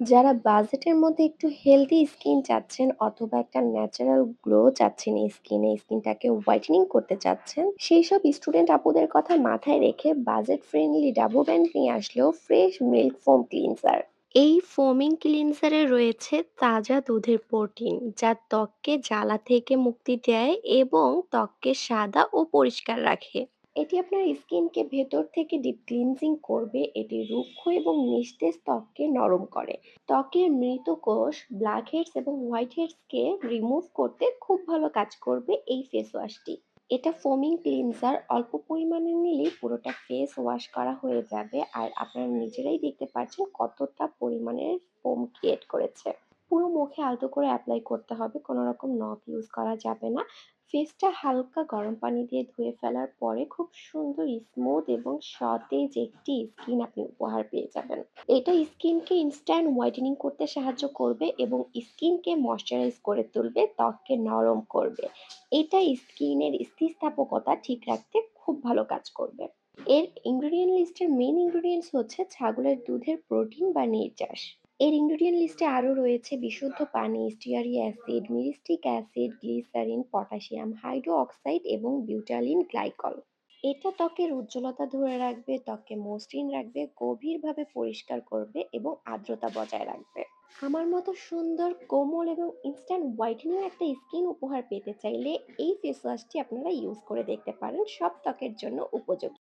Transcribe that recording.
যারা বাজেটের মধ্যে একটু হেলদি স্কিন চাচ্ছেন অথবা একটা ন্যাচারাল গ্লো চাচ্ছেন স্কিনে, স্কিনটাকে হোয়াইটেনিং করতে চাচ্ছেন, সেই সব স্টুডেন্ট আপুদের কথা মাথায় রেখে বাজেট ফ্রেন্ডলি ডাবর ব্যান্ড নিয়ে আসলো ফ্রেশ মিল্ক ফোম ক্লিনজার। এই ফোমিং ক্লিনজারে রয়েছে তাজা দুধের প্রোটিন যা ত্বককে জ্বালা থেকে মুক্তি দেয় এবং ত্বককে সাদা ও পরিষ্কার রাখে। এটি আপনার স্কিনকে ভেতর থেকে ডিপ ক্লিনজিং করবে। এটি রুক্ষ এবং নিস্তেজ ত্বককে নরম করে। ত্বকের মৃত কোষ, ব্ল্যাক হেডস এবং হোয়াইট হেডস কে রিমুভ করতে খুব ভালো কাজ করবে এই ফেস ওয়াশটি। এটা ফোমিং ক্লিনজার অল্প পরিমাণে নিলেই পুরোটা ফেস ওয়াশ করা হয়ে যাবে। আর আপনারা নিজেরাই দেখতে পাচ্ছেন কতটা পরিমাণের ফোম ক্রিয়েট করেছে। মুখে আলতো করে এপ্লাই করতে হবে। কোনো রকম নখ ইউজ করা যাবে না। ফেসটা হালকা গরম পানি দিয়ে ধুয়ে ফেলার পরে খুব সুন্দর স্মুথ এবং সতেজ একটি স্কিন আপনি উপহার পেয়ে যাবেন। এটা স্কিনকে ইনস্ট্যান্ট হোয়াইটেনিং করতে সাহায্য করবে এবং স্কিনকে ময়েশ্চারাইজ করে তুলবে, ত্বককে নরম করবে। এটা স্কিনের স্থিতিস্থাপকতা ঠিক রাখতে খুব ভালো কাজ করবে। এর ইনগ্রেডিয়েন্ট লিস্টের মেইন ইনগ্রেডিয়েন্টস হচ্ছে ছাগলের দুধের প্রোটিন বা নির্যাস। এর ইনগ্রেডিয়েন্ট লিস্টে আরও রয়েছে বিশুদ্ধ পানি, stearic acid, myristic acid, glycerine, potassium hydroxide এবং বিউটালিন গ্লাইকল। এটা ত্বকের উজ্জ্বলতা ধরে রাখবে, ত্বককে মসৃণ রাখবে, গভীরভাবে পরিষ্কার করবে এবং আর্দ্রতা বজায় রাখবে। আমার মতো সুন্দর, কোমল এবং ইনস্ট্যান্ট হোয়াইটেনিং একটা স্কিন উপহার পেতে চাইলে এই ফেস ওয়াশটি আপনারা ইউজ করে দেখতে পারেন। সব ত্বকের জন্য উপযোগী।